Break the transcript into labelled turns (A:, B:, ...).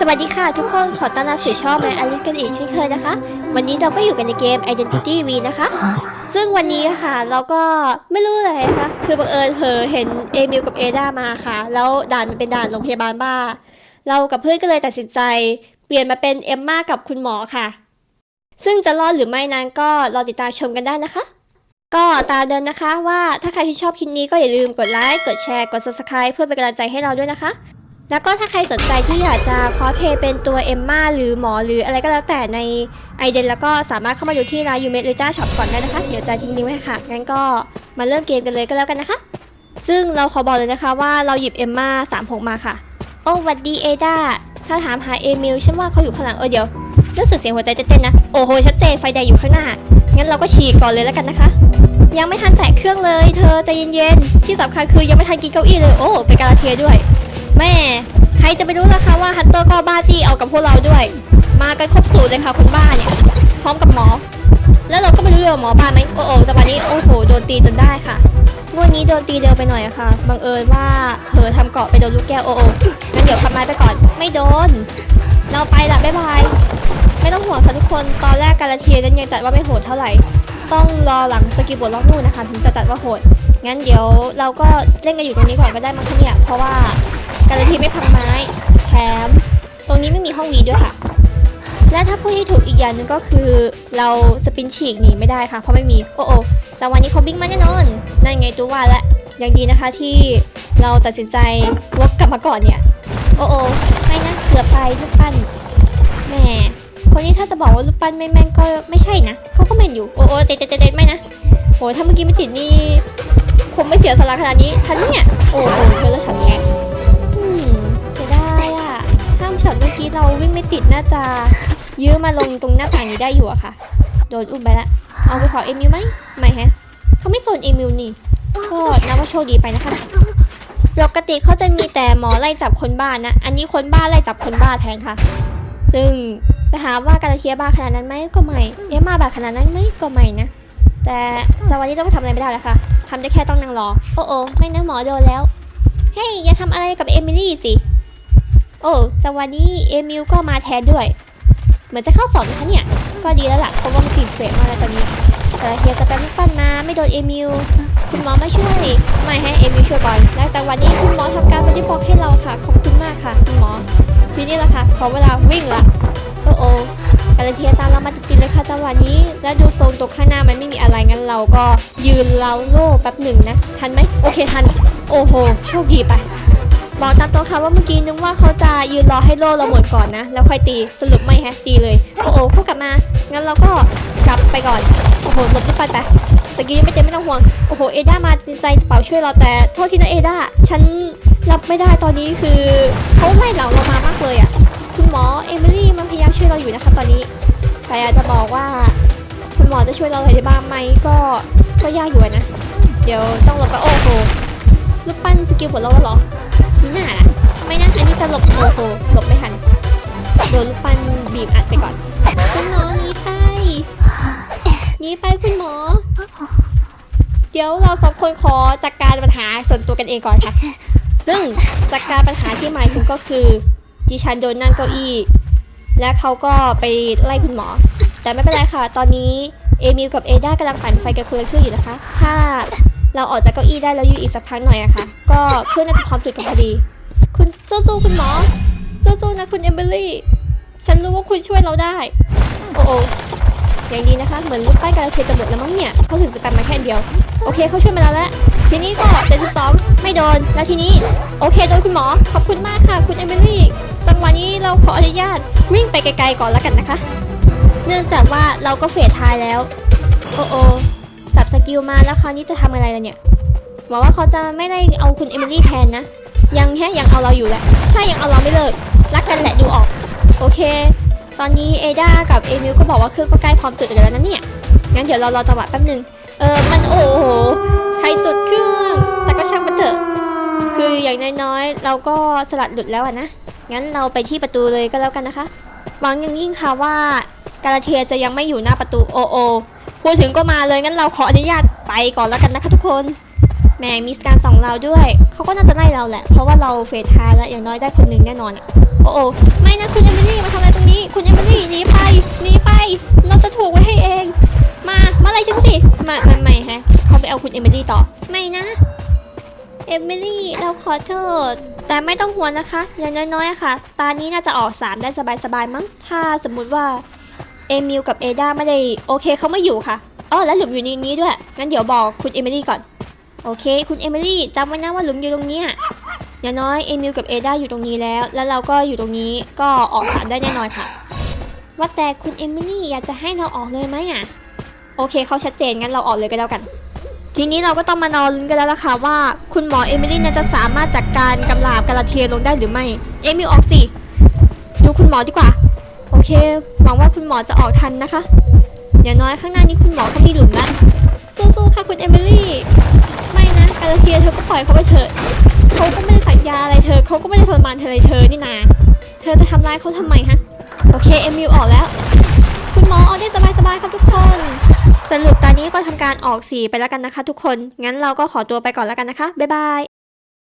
A: สวัสดีค่ะทุกคนขอต้อนรับสู่ช่องแมอลิสกันอีกเช่นเคยนะคะ วันนี้เราก็อยู่กันในเกม Identity V นะคะ ซึ่งวันนี้ค่ะเราก็ไม่รู้อะไรนะคะคือบังเอิญเผลอเห็นเอมิลกับเอดามาค่ะ แล้วด่านมันเป็นด่านโรงพยาบาลบ้า เรากับเพื่อนก็เลยตัดสินใจ เปลี่ยนมาเป็นเอมมากับคุณหมอค่ะ ซึ่งจะรอดหรือไม่นั้นก็รอติดตามชมกันได้นะคะ ก็ตามเดิมนะคะว่าถ้าใครที่ชอบคลิปนี้ก็อย่าลืมกดไลค์กดแชร์กด subscribe เพื่อเป็นกำลังใจให้เราด้วยนะคะ แล้วก็ถ้าใครสนใจที่อยากจะคอสเพย์เป็นตัวเอมมาหรือหมอหรืออะไรก็แล้วแต่ในไอเดนแล้วก็สามารถเข้ามาดูที่ร้านยูเมดเลจ้าช็อปก่อนได้นะคะ เดี๋ยวจะทิ้งลิงก์ไว้ค่ะ งั้นก็มาเริ่มเกมกันเลยก็แล้วกันนะคะ ซึ่งเราขอบอกเลยนะคะว่าเราหยิบเอมมาสามหกมาค่ะ โอ้หวัดดีเอดาถ้าถามหาเอมิลฉันว่าเขาอยู่ข้างหลังเออเดี๋ยวรู้สึกเสียงหัวใจจะเต้นนะ โอ้โหชัดเจนไฟแดงอยู่ข้างหน้า งั้นเราก็ฉีกก่อนเลยแล้วกันนะคะ ยังไม่ทันแตะเครื่องเลย เธอใจเย็นๆ ที่สำคัญคือยังไม่ทันกินเก้าอี้เลย โอ้เป็นการาเทียด้วย ใครจะไปรู้ล่ะคะว่าฮันเตอร์ก็บ้าจี้เอากับพวกเราด้วย มากันครบสูตรเลยค่ะคุณบ้าเนี่ย พร้อมกับหมอ แล้วเราก็ไม่รู้เลยว่าหมอบ้าไหมโอ้โหจังหวะนี้โอ้โหโดนตีจนได้ค่ะงวดนี้โดนตีเร็วไปหน่อยอะค่ะ บังเอิญว่าเผลอทำเกาะไปโดนลูกแก้วโอ้โหงั้นเดี๋ยวพับไม้ไปก่อน ไม่โดน เราไปละบ๊ายบาย ไม่ต้องห่วงค่ะทุกคน ตอนแรกการาเทียนั้นยังจัดว่าไม่โหดเท่าไหร่ ต้องรอหลังสกิลบทล็อกนู่นนะคะ ถึงจะจัดว่าโหด งั้นเดี๋ยวเราก็เล่นกันอยู่ตรงนี้ก่อนก็ได้มั้งคะเนี่ย เพราะว่า การาเทียไม่พังไม้ แถม ตรงนี้ไม่มีห้องวีด้วยค่ะ และถ้าพูดให้ถูกอีกอย่างหนึ่งก็คือเราสปินฉีกหนีไม่ได้ค่ะ เพราะไม่มี โอ้โอ้จังหวะนี้เขาบิ้งมาแน่นอน นั่นไงตัวว่าและยังดีนะคะที่เราตัดสินใจวกกลับมาก่อนเนี่ย โอ้โอ้ไม่นะเกือบไปลูกปั้นแหมคนนี้ถ้าจะบอกว่าลูกปั้นไม่แม่นก็ไม่ใช่นะเขาก็แม่นอยู่โอ้โอ้เจ๊เจ๊เจ๊ไม่นะโอ้ถ้าเมื่อกี้ไม่ติดนี่คงไม่เสียสละขนาดนี้ทันเนี่ย โอ้โหเธอแล้วช็อตแทน เราวิ่งไม่ติดน่าจะยื้อมาลงตรงหน้าต่างนี้ได้อยู่อะค่ะ โดนอุ้มไปละ เอาไปขอเอมิวไหมไม่ฮะเขาไม่สนเอมิวนี่ ก็นับว่าโชคดีไปนะคะ ปกติเขาจะมีแต่หมอไล่จับคนบ้านะอันนี้คนบ้าไล่จับคนบ้าแทนค่ะ ซึ่งจะถามว่าการเทียบ้าขนาดนั้นไหมก็ไม่เอ๊ะมาบ้าขนาดนั้นไหมก็ไม่นะ แต่จังหวะนี้เราก็ทำอะไรไม่ได้แล้วค่ะทำได้แค่ต้องนั่งรอ โอ้โอ้ไม่นะหมอโดนแล้ว เฮ้ยอย่าทำอะไรกับเอมิลี่สิ โอ้จังหวะนี้เอมิลก็มาแทนด้วย เหมือนจะเข้าสอนนะคะเนี่ย ก็ดีแล้วล่ะเพราะว่ามันติดเฟรมมาแล้วตอนนี้ แต่เฮียสแปมปั้นมาไม่โดนเอมิลคุณหมอมาช่วยไม่ให้เอมิลช่วยก่อนและจังหวะนี้คุณหมอทำการบริบอกให้เราค่ะ ขอบคุณมากค่ะ คุณหมอ ทีนี้ละค่ะขอเวลาวิ่งละโอ้โอ้การันเทียตามเรามาติดๆเลยค่ะจังหวะนี้ แล้วดูทรงตรงข้างหน้ามันไม่มีอะไรงั้นเราก็ยืนเล้าโล่แป๊บหนึ่งนะ ทันไหมโอเคทัน โอ้โหโชคดีไป บอกตามตรงค่ะว่าเมื่อกี้นึกว่าเขาจะยืนรอให้โล่เราหมดก่อนนะ แล้วค่อยตีสรุปไม่แฮะตีเลย โอ้โหเขากลับมา งั้นเราก็กลับไปก่อน โอ้โหหลบได้ไปไปสกี้ไม่เต็มไม่ต้องห่วง โอ้โห เอด้ามาจริงใจจะเป่าช่วยเราแต่ โทษทีนะเอด้า ฉันรับไม่ได้ตอนนี้คือเขาไล่เหลังเรามามากเลยอะ่ะ คุณหมอเอมิลี่มันพยายามช่วยเราอยู่นะคะตอนนี้ แต่อยากจะบอกว่า คุณหมอจะช่วยเราอะไรได้บ้างไหมก็ก็ยากอยู่นะ เดี๋ยวต้องหลบไปโอ้โหลูกปั้นสกิลผลเราแล้วเหรอ ไม่จะหลบโอ้โหหลบไม่ทันโดนลูกปั้นบีบอัดไปก่อนคุณหมอหนีไปหนีไปคุณหมอ เดี๋ยวเราสองคนขอจัดการปัญหาส่วนตัวกันเองก่อนค่ะ ซึ่งจัดการปัญหาที่หมายถึงก็คือดิฉันโดนนั่งเก้าอี้ และเขาก็ไปไล่คุณหมอ แต่ไม่เป็นไรค่ะ ตอนนี้เอมิลกับเอด้ากำลังปั่นไฟกันคนละเครื่องอยู่นะคะ ถ้าเราออกจากเก้าอี้ได้แล้วยืนอีกสักพักหน่อยอะค่ะ ก็เครื่องน่าจะพร้อมจุดกันพอดี คุณสู้ๆคุณหมอ สู้ๆนะคุณเอมิลี่ ฉันรู้ว่าคุณช่วยเราได้ โอ้โออย่างดีนะคะ เหมือนลูกป้ายการเทียจะหมดแล้วมั้งเนี่ย เขาถึงสแปมมาแค่เดียว โอเคเขาช่วยมาแล้วแหละ ทีนี้ก็ 72 ไม่โดน แล้วทีนี้ โอเค โดนคุณหมอ ขอบคุณมากค่ะ คุณเอมิลี่จังหวะนี้เราขออนุญาตวิ่งไปไกลๆก่อนแล้วกันนะคะ เนื่องจากว่าเราก็เฟสท้ายแล้ว โอ้โอสับสกิลมาแล้วคราวนี้จะทำอะไรล่ะเนี่ยหวังว่าเขาจะไม่ได้เอาคุณเอมิลี่แทนนะ ยังแค่ยังเอาเราอยู่แหละ ใช่ยังเอาเราไม่เลิก รักกันแหละดูออก โอเค ตอนนี้เอดากับเอมิลก็บอกว่าเครื่องก็ใกล้พร้อมจุดกันแล้วนะเนี่ย งั้นเดี๋ยวเรารอจังหวะแป๊บนึง เออมันโอ้โห ใครจุดเครื่อง แต่ก็ช่างมันเถอะ คืออย่างน้อยๆ เราก็สลัดหลุดแล้วนะ งั้นเราไปที่ประตูเลยก็แล้วกันนะคะ หวังอย่างยิ่งค่ะว่าการาเทียจะยังไม่อยู่หน้าประตูโอโอพูดถึงก็มาเลยงั้นเราขออนุญาตไปก่อนแล้วกันนะคะทุกคน แหมมีสการสองเราด้วย เขาก็น่าจะไล่เราแหละ เพราะว่าเราเฟสท้ายแล้วอย่างน้อยได้คนหนึ่งแน่นอนอะโอ้โอไม่นะคุณเอมิลี่มาทำอะไรตรงนี้ คุณเอมิลี่หนีไปหนีไป เราจะถูกไว้ให้เอง มามาอะไรฉันสิมาไม่ไม่ฮะเขาไปเอาคุณเอมิลี่ต่อไม่นะเอมิลี่เราขอโทษแต่ไม่ต้องห่วงนะคะ อย่างน้อยๆอะค่ะ ตานี้น่าจะออก 3 ได้สบายๆมั้ง ถ้าสมมุติว่าเอมิลกับเอดาไม่ได้โอเคเขาไม่อยู่ค่ะอ๋อแล้วหลุมอยู่ในนี้ด้วยงั้นเดี๋ยวบอกคุณเอมิลี่ก่อน โอเค คุณเอมิลี่จำไว้นะว่าหลุมอยู่ตรงเนี้ยอย่างน้อยเอมิลกับเอดาอยู่ตรงนี้แล้ว แล้วเราก็อยู่ตรงนี้ก็ออกสามได้แน่นอนค่ะ ว่าแต่คุณเอมิลี่อยากจะให้เราออกเลยไหมอะ โอเคเขาชัดเจนงั้นเราออกเลยก็แล้วกัน ทีนี้เราก็ต้องมานอนลุ้นกันแล้วล่ะค่ะว่า คุณหมอเอมิลี่จะสามารถจัดการกำลาบกาลาเทียลงได้หรือไม่ เอมิลออกสิ ดูคุณหมอดีกว่า โอเค หวังว่าคุณหมอจะออกทันนะคะ อย่างน้อยข้างหน้านี้คุณหมอเขามีหลุมแล้วสู้ๆค่ะคุณเอมิลี่ ไม่นะกาลาเทียเธอก็ปล่อยเขาไปเถอะเขาก็ไม่ได้สัญญาอะไรเธอเขาก็ไม่ได้ทรมานเธอเลยเธอนี่นาเธอจะทำร้ายเขาทำไมฮะโอเคเอมิวออกแล้ว คุณหมอออกได้สบายๆครับทุกคน สรุปตอนนี้ก็ทำการออกสีไปแล้วกันนะคะ ทุกคนงั้นเราก็ขอตัวไปก่อนแล้วกันนะคะบ๊ายบาย